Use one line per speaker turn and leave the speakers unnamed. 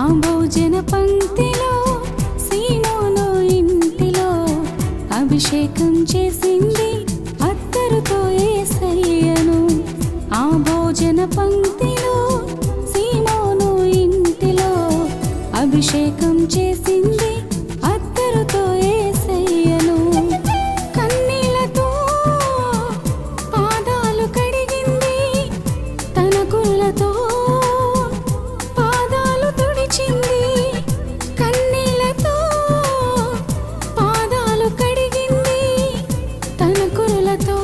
ఆంబోజన భోజన పంక్తిలో సీమోను ఇంటిలో అభిషేకం చేసింది అత్తరుతో ఏసయ్యను. ఆ భోజన పంక్తిలో సీమోను ఇంటిలో అభిషేకం చేసింది కురులతో